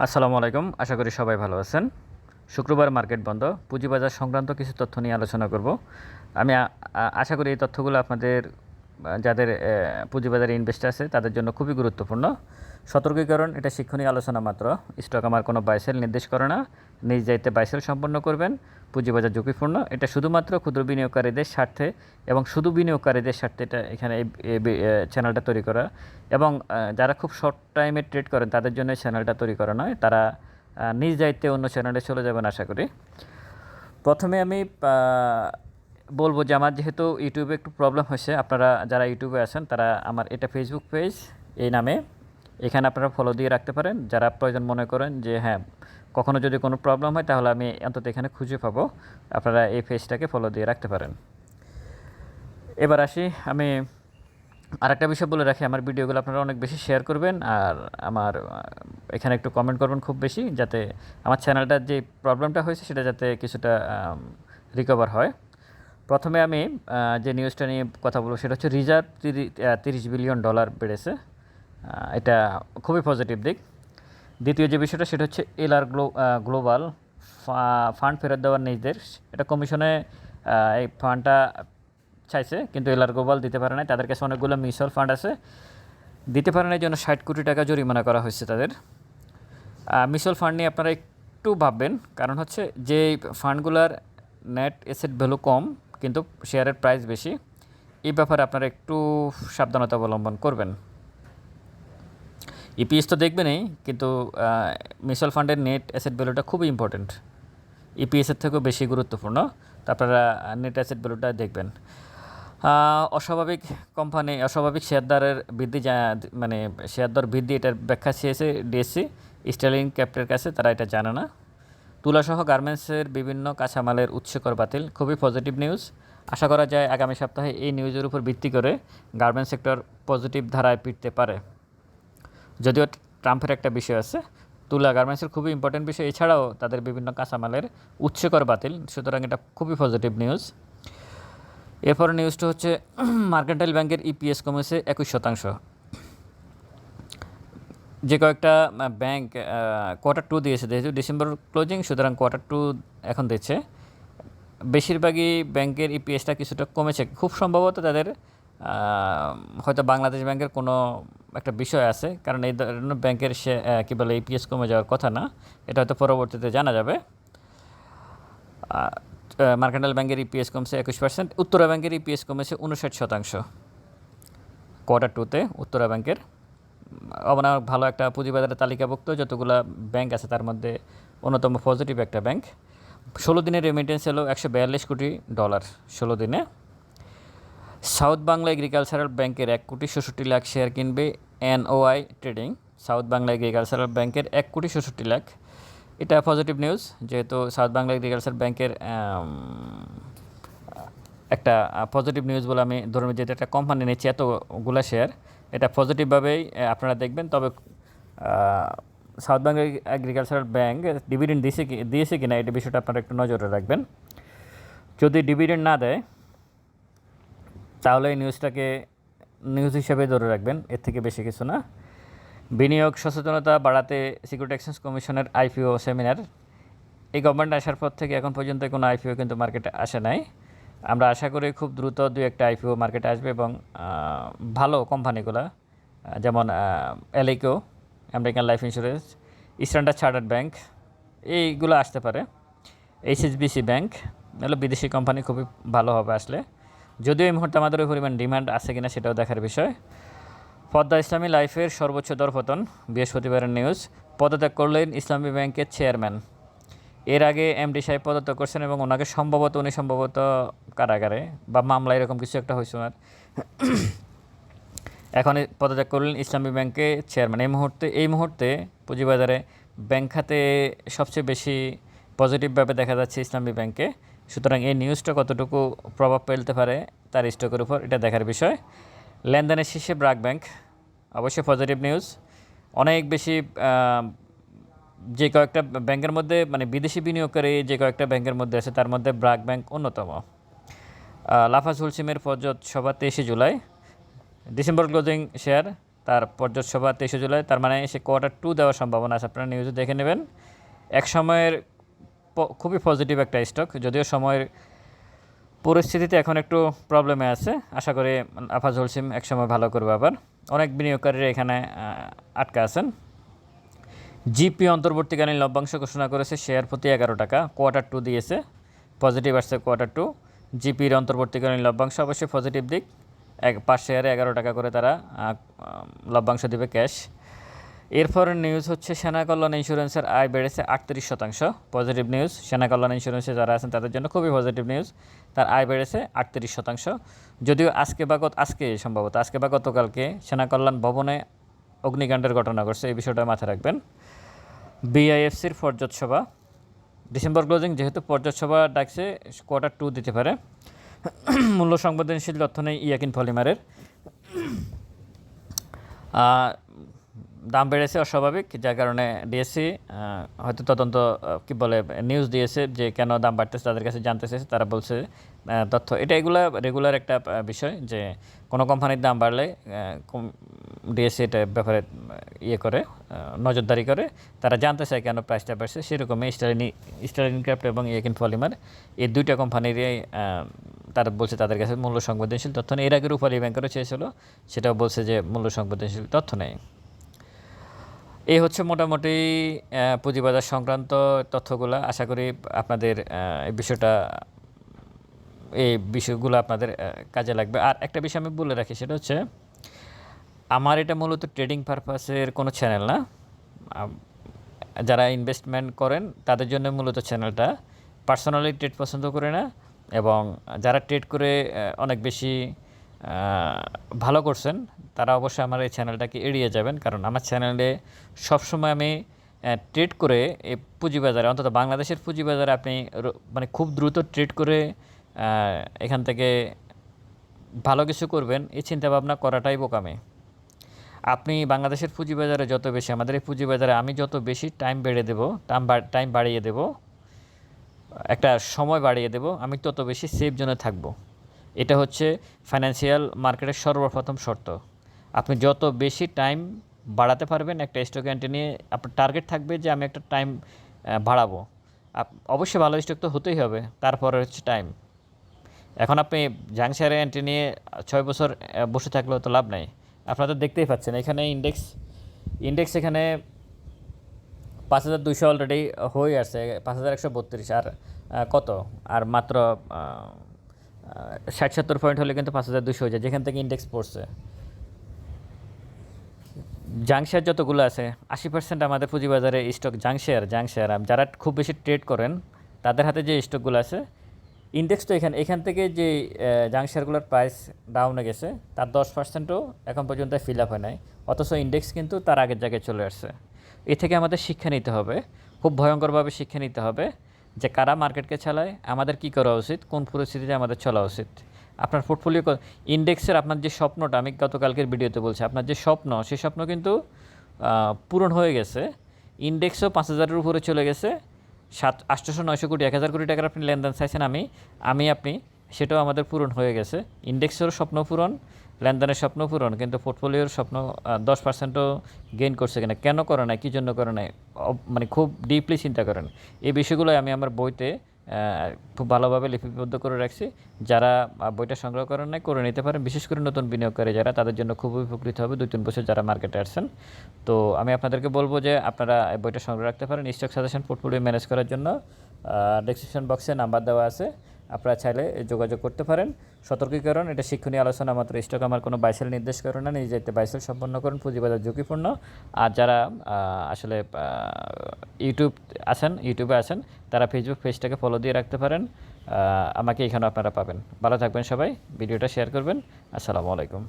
আসসালামু আলাইকুম, আশা করি সবাই ভালো আছেন। শুক্রবার মার্কেট বন্ধ, পুঁজিবাজার সংক্রান্ত কিছু তথ্য নিয়ে আলোচনা করব। আমি আশা করি এই তথ্যগুলো আপনাদের যাদের পুঁজিবাজারে ইনভেস্ট আছে, তাদের জন্য খুবই গুরুত্বপূর্ণ। সতর্কীকরণ, এটা শিক্ষণীয় আলোচনা মাত্র। স্টক আমার কোনো বাইসেল নির্দেশ করে না। নিজ দায়িত্বে বাইসেল সম্পন্ন করবেন। পুঁজিবাজার ঝুঁকিপূর্ণ। এটা শুধুমাত্র ক্ষুদ্র বিনিয়োগকারীদের স্বার্থে এবং শুধু বিনিয়োগকারীদের স্বার্থে এটা এখানে এই চ্যানেলটা তৈরি করা। এবং যারা খুব শর্ট টাইমে ট্রেড করেন, তাদের জন্য চ্যানেলটা তৈরি করা নয়। তারা নিজ দায়িত্বে অন্য চ্যানেলে চলে যাবেন, আশা করি। প্রথমে আমি বলব যে আমার যেহেতু ইউটিউবে একটু প্রবলেম হয়েছে, আপনারা যারা ইউটিউবে আছেন, তারা আমার এটা ফেসবুক পেজ এই নামে, এখানে আপনারা ফলো দিয়ে রাখতে পারেন। যারা প্রয়োজন মনে করেন যে হ্যাঁ কখনো যদি কোনো প্রবলেম হয়, তাহলে আমি অন্তত এখানে খুঁজে পাবো। আপনারা এই পেজটাকে ফলো দিয়ে রাখতে পারেন। এবার আসি, আমি আরেকটা বিষয় বলে রাখি, আমার ভিডিওগুলো আপনারা অনেক বেশি শেয়ার করবেন, আর আমার এখানে একটু কমেন্ট করবেন খুব বেশি, যাতে আমার চ্যানেলটার যে প্রবলেমটা হয়েছে, সেটা যাতে কিছুটা রিকভার হয়। প্রথমে আমি যে নিউজটা নিয়ে কথা বলব সেটা হচ্ছে রিজার্ভ তিরিশ বিলিয়ন ডলার বেড়েছে। এটা খুবই পজিটিভ দিক। দ্বিতীয় যে বিষয়টা সেটা হচ্ছে এলআর গ্লো গ্লোবাল ফান্ড ফেরত দেওয়ার নির্দেশ। এটা কমিশনে এই ফান্ডটা চাইছে, কিন্তু এলআর গ্লোবাল দিতে পারে নাই। তাদের কাছে অনেকগুলো মিউচুয়াল ফান্ড আছে। দিতে পারে নাই জন্য ষাট কোটি টাকা জরিমানা করা হয়েছে তাদের। মিউচুয়াল ফান্ড নিয়ে আপনারা একটু ভাববেন। কারণ হচ্ছে যে ফান্ডগুলোর নেট এসেট ভ্যালু কম কিন্তু শেয়ারের প্রাইস বেশি। এই ব্যাপারে আপনারা একটু সাবধানতা অবলম্বন করবেন। ইপিএস তো দেখবেনই, কিন্তু মিউচুয়াল ফান্ডের নেট অ্যাসেট ভ্যালুটা খুবই ইম্পর্ট্যান্ট ইপিএসের থেকেও বেশি গুরুত্বপূর্ণ। তো আপনারা নেট অ্যাসেট ভ্যালুটা দেখবেন। অস্বাভাবিক কোম্পানি অস্বাভাবিক শেয়ার দরের বৃদ্ধি মানে শেয়ার দর বৃদ্ধি, এটার ব্যাখ্যা চেয়েছে ডিএসসি স্টার্লিং ক্যাপ্টের কাছে তারা এটা জানে না। তুলাসহ গার্মেন্টসের বিভিন্ন কাঁচামালের উৎসকর বাতিল। খুবই পজিটিভ নিউজ আশা করা যায় আগামী সপ্তাহে এই নিউজের উপর ভিত্তি করে গার্মেন্টস সেক্টর পজিটিভ ধারায় ফিরতে পারে। যদিও ট্রাম্পের একটা বিষয় আছে, তুলা গার্মেন্টসের খুবই ইম্পর্টেন্ট বিষয়। এছাড়াও তাদের বিভিন্ন কাঁচামালের উৎসকর বাতিল, সুতরাং এটা খুবই পজিটিভ নিউজ এরপর নিউজটা হচ্ছে, মার্কেন্টাইল ব্যাংকের ইপিএস কমেছে একুশ শতাংশ। যে কয়েকটা ব্যাংক কোয়ার্টার টু দিয়েছে, যেহেতু ডিসেম্বর ক্লোজিং সুতরাং কোয়ার্টার টু এখন দিচ্ছে। বেশিরভাগই ব্যাংকের ইপিএসটা কিছুটা কমেছে। খুব সম্ভবত তাদের হয়তো বাংলাদেশ ব্যাংকের কোনো একটা বিষয় আছে, কারণ এই ধরনের ব্যাংকের সে কী বলে ইপিএস কমে যাওয়ার কথা না। এটা হয়তো পরবর্তীতে জানা যাবে। মার্কেন্টাইল ব্যাংকের ইপিএস কমছে একুশ পার্সেন্ট উত্তরা ব্যাংকের ইপিএস কমেছে উনষাট শতাংশ। কোয়ার্টার টুতে উত্তরা ব্যাংকের অবনা ভালো একটা পুঁজিবাজারে তালিকাভুক্ত, যতগুলো ব্যাংক আছে তার মধ্যে অন্যতম পজিটিভ একটা ব্যাংক। ষোলো দিনের রেমিটেন্স হলো একশো বিয়াল্লিশ কোটি ডলার ষোলো দিনে। সাউথ বাংলা এগ্রিকালচারাল ব্যাংকের এক কোটি ষষট্টি লাখ শেয়ার কিনবে N O I trading. South Bangla agricultural ব্যাংকের এক কোটি ষষট্টি লাখ। এটা পজিটিভ নিউজ যেহেতু সাউথ বাংলা এগ্রিকালচার ব্যাংকের একটা পজিটিভ নিউজ বলে আমি ধরুন যেটা একটা কোম্পানি নিচ্ছে এতগুলা শেয়ার এটা পজিটিভভাবেই আপনারা দেখবেন। তবে south Bangla agricultural bank dividend দিয়েছে কি দিয়েছে কি না এটা বিষয়টা আপনারা একটু নজরে রাখবেন। যদি ডিভিডেন্ড না দেয়, তাহলে এই নিউজটাকে নিউজ হিসেবে ধরে রাখবেন। এর থেকে বেশি কিছু না। বিনিয়োগ সচেতনতা বাড়াতে সিকিউরিটি এক্সচেঞ্জ কমিশনের আইপিও সেমিনার এই গভর্নমেন্ট আসার পর থেকে এখন পর্যন্ত কোনো আইপিও কিন্তু মার্কেটে আসে নাই। আমরা আশা করি খুব দ্রুত দু একটা আইপিও মার্কেটে আসবে এবং ভালো কোম্পানিগুলো যেমন ALICO American life insurance standard chartered bank এইগুলো আসতে পারে। এইচএসবিসি ব্যাংক হলো বিদেশি কোম্পানি খুবই ভালো হবে আসলে। যদিও এই মুহূর্তে আমাদের ওই পরিমাণ ডিমান্ড আছে কিনা সেটাও দেখার বিষয়। পদ্মা ইসলামী লাইফের সর্বোচ্চ দরপতন, বৃহস্পতিবারের নিউজ পদত্যাগ করলেন ইসলামী ব্যাংকের চেয়ারম্যান এর আগে এমডি সাহেব পদত্যাগ করছেন এবং ওনাকে সম্ভবত, উনি সম্ভবত কারাগারে বা মামলা এরকম কিছু একটা হয়েছে ওনার। এখন পদত্যাগ করলেন ইসলামী ব্যাংকে চেয়ারম্যান। এই মুহূর্তে এই মুহূর্তে পুঁজিবাজারে ব্যাংক খাতে সবচেয়ে বেশি পজিটিভভাবে দেখা যাচ্ছে ইসলামী ব্যাংকে। সুতরাং এই নিউজটা কতটুকু প্রভাব ফেলতে পারে তার স্টকের উপর, এটা দেখার বিষয়। লেনদেনের শীর্ষে ব্রাক ব্যাংক, অবশ্যই পজিটিভ নিউজ অনেক বেশি যে কয়েকটা ব্যাংকের মধ্যে মানে বিদেশি বিনিয়োগকারী যে কয়েকটা ব্যাংকের মধ্যে আছে, তার মধ্যে ব্রাক ব্যাংক অন্যতম। লাফাজ হুলসিমের পর্যট সভা তেইশে জুলাই, ডিসেম্বর ক্লোজিং শেয়ার, তার পর্যটসভা তেইশে জুলাই, তার মানে সে কোয়ার্টার টু দেওয়ার সম্ভাবনা আছে, আপনারা নিউজে দেখে নেবেন। এক সময়ের খুবই পজিটিভ একটা স্টক, যদিও সময়ের পরিস্থিতিতে এখন একটু প্রবলেমে আছে। আশা করি আফাজ হোলসিম একসময় ভালো করবে আবার। অনেক বিনিয়োগকারীরা এখানে আটকা আছেন। জিপি অন্তর্বর্তীকালীন লভ্যাংশ ঘোষণা করেছে, শেয়ার প্রতি এগারো টাকা কোয়ার্টার টু দিয়েছে পজিটিভ আসছে কোয়ার্টার টু জিপির অন্তর্বর্তীকালীন লভ্যাংশ অবশ্যই পজিটিভ দিক, এক পাঁচ শেয়ারে এগারো টাকা করে তারা লভ্যাংশ দেবে ক্যাশ এরপর নিউজ হচ্ছে, সেনা কল্যাণ ইন্স্যুরেন্সের আয় বেড়েছে আটত্রিশ শতাংশ পজিটিভ নিউজ সেনা কল্যাণ ইন্স্যুরেন্সে যারা আছেন, তাদের জন্য খুবই পজিটিভ নিউজ তার আয় বেড়েছে আটত্রিশ শতাংশ। যদিও আজকে বা আজকে সম্ভবত, আজকে বা গতকালকে সেনা কল্যাণ ভবনে অগ্নিকাণ্ডের ঘটনা ঘটছে, এই বিষয়টা মাথায় রাখবেন। বিআইএফসির পর্যট সভা। ডিসেম্বর ক্লোজিং যেহেতু পর্যট সভা ডাকছে, কোয়ার্টার টু দিতে পারে। মূল্য সংবেদনশীল তথ্য নেই ইয়াকিন ফলিমারের দাম বেড়েছে অস্বাভাবিক, যার কারণে ডিএসসি হয়তো তদন্ত কি বলে নিউজ দিয়েছে যে কেন দাম বাড়তেছে, তাদের কাছে জানতে চেয়েছে, তারা বলছে তথ্য। এটা এগুলা রেগুলার একটা বিষয় যে কোনো কোম্পানির দাম বাড়লে ডিএসসি এটা ব্যাপারে ইয়ে করে নজরদারি করে। তারা জানতে চায় কেন প্রাইসটা বাড়ছে, সেরকমই স্টালিনি স্টালিন ক্রাফট এবং ইয়েকিন পলিমার এই দুইটা কোম্পানিরই তারা বলছে তাদের কাছে মূল্য সংবেদনশীল তথ্য নেই। এর আগে রূপালী ব্যাংকেরও চেয়েছিল, সেটাও বলছে যে মূল্য সংবেদনশীল তথ্য নেই। এই হচ্ছে মোটামুটি পুঁজিবাজার সংক্রান্ত তথ্যগুলো। আশা করি আপনাদের এই বিষয়টা, এই বিষয়গুলো আপনাদের কাজে লাগবে। আর একটা বিষয় আমি বলে রাখি, সেটা হচ্ছে, আমার এটা মূলত ট্রেডিং পারপাসের কোনো চ্যানেল না। যারা ইনভেস্টমেন্ট করেন, তাদের জন্য মূলত চ্যানেলটা পার্সোনালি ট্রেড পছন্দ করে না, এবং যারা ট্রেড করে অনেক বেশি ভালো করছেন, তারা অবশ্যই আমার এই চ্যানেলটাকে এড়িয়ে যাবেন, কারণ আমার চ্যানেলে সবসময় আমি ট্রেড করে এই পুঁজিবাজারে, অন্তত বাংলাদেশের পুঁজিবাজারে আপনি মানে খুব দ্রুত ট্রেড করে এখান থেকে ভালো কিছু করবেন, এই চিন্তাভাবনা করাটাই বোকামে। আপনি বাংলাদেশের পুঁজিবাজারে যত বেশি, আমাদের এই পুঁজিবাজারে আমি যত বেশি টাইম বেড়ে দেবো টাইম টাইম বাড়িয়ে দেব, একটা সময় বাড়িয়ে দেব, আমি তত বেশি সেফ জোনে থাকব। এটা হচ্ছে ফাইন্যান্সিয়াল মার্কেটের সর্বপ্রথম শর্ত। আপনি যত বেশি টাইম বাড়াতে পারবেন, একটা স্টক এন্ট্রি নিয়ে আপনার টার্গেট থাকবে যে আমি একটা টাইম বাড়াবো। অবশ্যই ভালো স্টক তো হতেই হবে, তারপরে হচ্ছে টাইম এখন আপনি জাংশারে এন্ট্রি নিয়ে ছয় বছর বসে থাকলেও তো লাভ নাই। আপনারা তো দেখতেই পাচ্ছেন, এখানে ইন্ডেক্স ইন্ডেক্স এখানে পাঁচ হাজার দুইশো অলরেডি হয়ে আসছে, পাঁচ হাজার একশো বত্রিশ, আর কত? আর মাত্র ষাট সত্তর পয়েন্ট হলে কিন্তু পাঁচ হাজার দুশো হয়ে যায়, যেখান থেকে ইন্ডেক্স পড়ছে। জাং শেয়ার যতগুলো আছে, আশি পার্সেন্ট আমাদের পুঁজিবাজারে স্টক জাং শেয়ার শেয়ার যারা খুব বেশি ট্রেড করেন, তাদের হাতে যে স্টকগুলো আছে ইন্ডেক্স তো এখানে, এখান থেকে যে জাং শেয়ারগুলোর প্রাইস ডাউনে গেছে, তার দশ পার্সেন্টও এখন পর্যন্ত ফিল আপ হয় নাই। অথচ ইন্ডেক্স কিন্তু তার আগের জায়গায় চলে আসছে। এ থেকে আমাদের শিক্ষা নিতে হবে, খুব ভয়ঙ্করভাবে শিক্ষা নিতে হবে। যে কারা মার্কেটকে চালায়, আমাদের কী করা উচিত, কোন পরিস্থিতিতে আমাদের চলা উচিত? আপনার পোর্টফোলিও ইন্ডেক্সের আপনার যে স্বপ্নটা, আমি গতকালকের ভিডিওতে বলছি, আপনার যে স্বপ্ন সেই স্বপ্ন কিন্তু পূরণ হয়ে গেছে। ইন্ডেক্সও পাঁচ হাজারের উপরে চলে গেছে। সাত আটশোশো নয়শো কোটি, এক হাজার কোটি টাকার আপনি লেনদেন চাইছেন আমি আমি আপনি, সেটাও আমাদের পূরণ হয়ে গেছে। ইন্ডেক্সেরও স্বপ্ন পূরণ লেনদেনের স্বপ্ন পূরণ, কিন্তু পোর্টফোলিওর স্বপ্ন দশ পার্সেন্টও গেইন করছে কিনা, কেন করে নাই, কী জন্য করে নাই মানে খুব ডিপলি চিন্তা করেন। এই বিষয়গুলো আমি আমার বইতে খুব ভালোভাবে লিপিবদ্ধ করে রাখছি। যারা বইটা সংগ্রহ করেন নাই, করে নিতে পারেন। বিশেষ করে নতুন বিনিয়োগকারী যারা, তাদের জন্য খুবই উপকৃত হবে দুই তিন বছর যারা মার্কেটে আসছেন। তো আমি আপনাদেরকে বলব যে, আপনারা বইটা সংগ্রহ রাখতে পারেন। স্টক সাজেশন পোর্টফোলিও ম্যানেজ করার জন্য ডেসক্রিপশন বক্সে নাম্বার দেওয়া আছে। আপনারা চাইলে যোগাযোগ করতে পারেন। সতর্কীকরণ, এটা শিক্ষণীয় আলোচনা, মাত্র স্টক আমার কোনো বাইসেল নির্দেশ করে না, নিজে যেতে বাইসেল সম্পন্ন করুন, পুঁজিবাজার ঝুঁকিপূর্ণ। আর যারা আসলে ইউটিউব আছেন ইউটিউবে আছেন, তারা ফেসবুক পেজটাকে ফলো দিয়ে রাখতে পারেন। আমাকে এখানে আপনারা পাবেন। ভালো থাকবেন সবাই, ভিডিওটা শেয়ার করবেন। আসসালামু আলাইকুম।